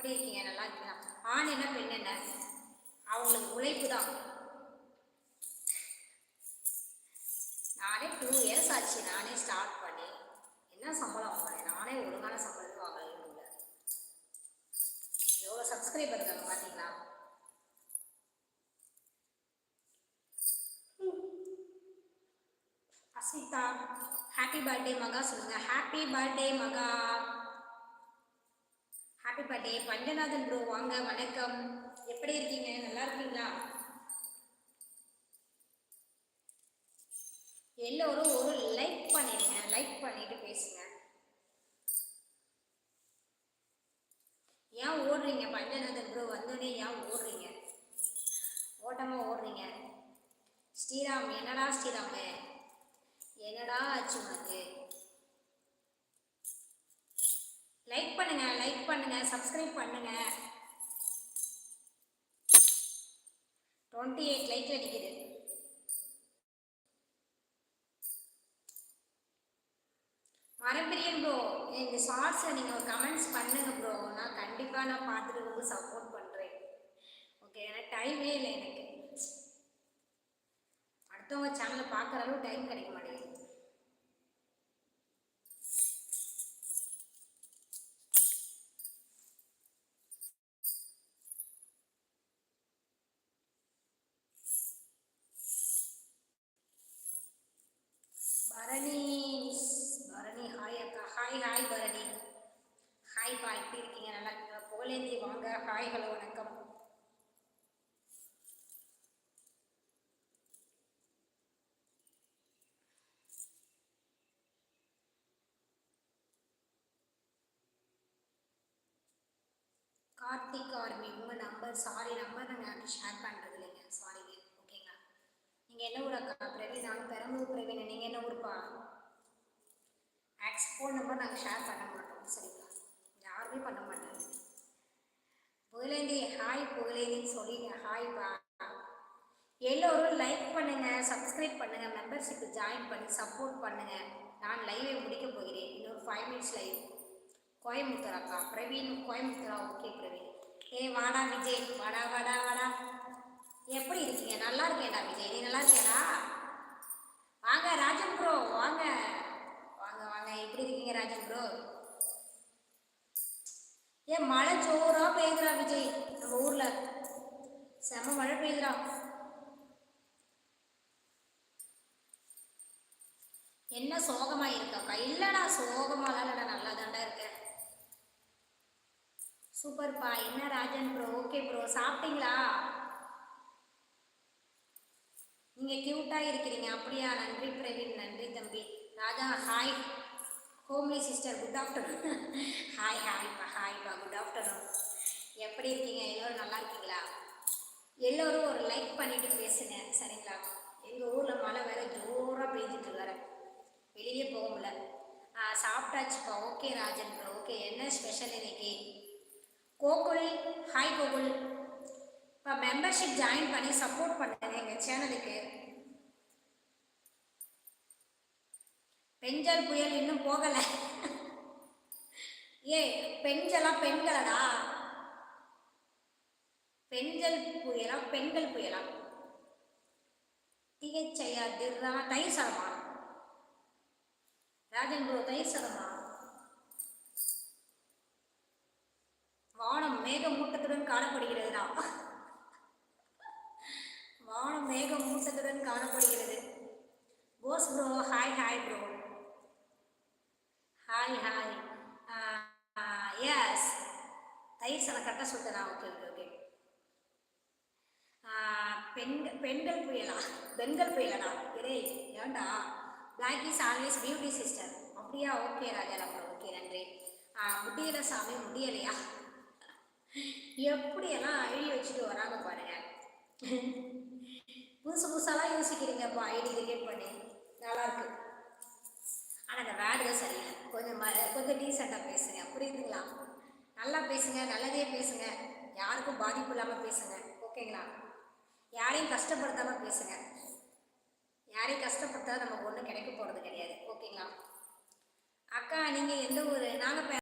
எப்படி இருக்கீங்க நல்லா இருக்கீங்களா? ஆண் என்ன பெண் என்ன? அவங்களுக்கு உழைப்பு தான். நானே டூ இயர்ஸ் ஆச்சு நானே ஸ்டார்ட் பண்ணி. என்ன சம்பளம் வாங்குறேன் நானே ஒழுங்கான சம்பளம் வாங்கல யூடியூப்ல எவ்வளோ சப்ஸ்கிரைபர் இருக்காங்க பார்த்தீங்களா? அஸ்மிதா ஹாப்பி பர்த்டே மகா சொல்லுங்க. Happy birthday Maha. Happy Pandanathan Panchanathan bro வாங்க வணக்கம். எப்படி இருக்கீங்க? நல்லா இருக்கீங்களா? எல்லோரும் ஒரு லைக் பண்ணிடுங்க. லைக் பண்ணிட்டு பேசுங்க. ஏன் ஓடுறீங்க? பஞ்சநாதன் ப்ரோ வந்தோடனே ஏன் ஓடுறீங்க? ஓட்டமா ஓடுறீங்க. ஸ்ரீராம் என்னடா ஸ்ரீராம்? என்னடா ஆச்சு உனக்கு? லைக் பண்ண சப்ஸ்கிரைப் பண்ணுங்க. டுவெண்ட்டி எயிட் லைக் நிற்கிது மரப்பிரியன் ப்ரோ இந்த ஷார்ட்ஸை நீங்கள் ஒரு கமெண்ட்ஸ் பண்ணுங்க ப்ரோ நான் கண்டிப்பாக நான் பார்த்துட்டு ரொம்ப சப்போர்ட் பண்ணுறேன் ஓகே ஏன்னா டைமே இல்லை எனக்கு. அடுத்தவங்க சேனலை பார்க்குற அளவு டைம் கிடைக்க மாட்டேங்குது. கார்த்திக் ஆர்மி உங்கள் நம்பர் சாரி நம்பர் நாங்கள் ஷேர் பண்ணுறது இல்லைங்க. சாரிங்க ஓகேங்களா நீங்கள் என்ன ஊர் அக்கா? பிரவீன் நான் பெரம்பலூர் பிரவீன். நீங்கள் என்ன ஊர்ப்பா? ஆக்ஸ் ஃபோன் நம்பர் நாங்கள் ஷேர் பண்ண மாட்டோம் சரிங்களா? யாருமே பண்ண மாட்டாங்க. புகழேந்தி ஹாய் புகழேந்தின்னு சொல்லிங்க. ஹாய்ப்பா எல்லோரும் லைக் பண்ணுங்க சப்ஸ்கிரைப் பண்ணுங்க மெம்பர்ஷிப் ஜாயின் பண்ணி சப்போர்ட் பண்ணுங்க. நான் லைவை முடிக்க போகிறேன். இன்னொரு ஃபைவ் மினிட்ஸ் லைவ் கோயம்புத்தூர் அக்கா பிரவீன் கோயம்புத்தூரா? ஓகே பிரவீன். ஏ வாடா விஜய். வாடா வாடா வாடா. எப்படி இருக்கீங்க? நல்லா இருக்கேடா விஜய். நீ நல்லா இருக்கியாடா? வாங்க ராஜன் ப்ரோ வாங்க. வாங்க வாங்க. எப்படி இருக்கீங்க ராஜன் ப்ரோ ஏன் மழை ஜோரா பெய்யுதுடா விஜய். நம்ம ஊர்ல. செம மழை பெய்யுதுடா. என்ன சோகமா இருக்காக்கா இல்லடா சோகமாலாம் இல்லடா நல்லா தாண்டா இருக்கேன் சூப்பர்ப்பா என்ன ராஜன் ப்ரோ ஓகே ப்ரோ சாப்பிட்டீங்களா? நீங்க கியூட்டா இருக்கிறீங்க. அப்படியா? நன்றி பிரவீன். நன்றி தம்பி. Raja hi homely sister good afternoon hi ஹாய்ப்பா ஹாய்ப்பா குட் ஆஃப்டர்நூன் எப்படி இருக்கீங்க? எல்லோரும் நல்லா இருக்கீங்களா? எல்லோரும் ஒரு லைக் பண்ணிட்டு பேசுங்க. சரிங்களா? எங்கள் ஊரில் மழை வேற ஜோராக பெய்ஞ்சிட்டு வேற. வெளியே போக முடியல. ஆ சாப்பிட்டாச்சுப்பா. ஓகே ராஜன் ப்ரோ ஓகே என்ன ஸ்பெஷல் இன்னைக்கு? கோகுல் ஹாய் கோகுல். இப்போ மெம்பர்ஷிப் ஜாயின் பண்ணி சப்போர்ட் பண்ணுங்க எங்கள் சேனலுக்கு பெஞ்சல் புயல் இன்னும் போகலை. ஏ பெஞ்சலா பெண்களடா? பெஞ்சல் புயலா பெண்கள் புயலா? டிஹெச்ஐயா திர்ரா தயிர் சரமா ராஜன் ப்ரோ தயிர் சரமா மேகமூட்டத்துடன் காணப்படுகிறதுடா. வானம் மேகமூட்டத்துடன் காணப்படுகிறது. Bose bro hi hi bro hi hi yes தயிர் சாதம் கரெக்டாக சொல்லிட்டேனா? ஓகே ஓகே ஓகே பெண்கள் பெண்கள் புயலா? பெண்கள் புயலடா? இரே ஏன்டா? Black is always beauty sister அப்படியா? ஓகே ராஜாராம் ஓகே நன்றி. முடியலை சாமி முடியலையா? எப்படியெல்லாம் ஐடி வச்சுட்டு வராங்க பாருங்க. புதுசு புதுசாலாம் யோசிக்கிறீங்கப்பா ஐடி கிரியேட் பண்ணி. நல்லா இருக்கு ஆனால் அந்த வேர்டு சரியில்லை. கொஞ்சம் ம கொஞ்சம் டீசெண்டாக பேசுங்க. புரியுதுங்களா? நல்லா பேசுங்க நல்லதே பேசுங்க. யாருக்கும் பாதிப்பு இல்லாமல் பேசுங்க. ஓகேங்களா? யாரையும் கஷ்டப்படுத்தாமல் பேசுங்க. யாரையும் கஷ்டப்படுத்தாத நமக்கு ஒன்றும் கிடைக்க போகிறது கிடையாது. ஓகேங்களா? அக்கா நீங்கள் எந்த ஊர்? நாங்கள்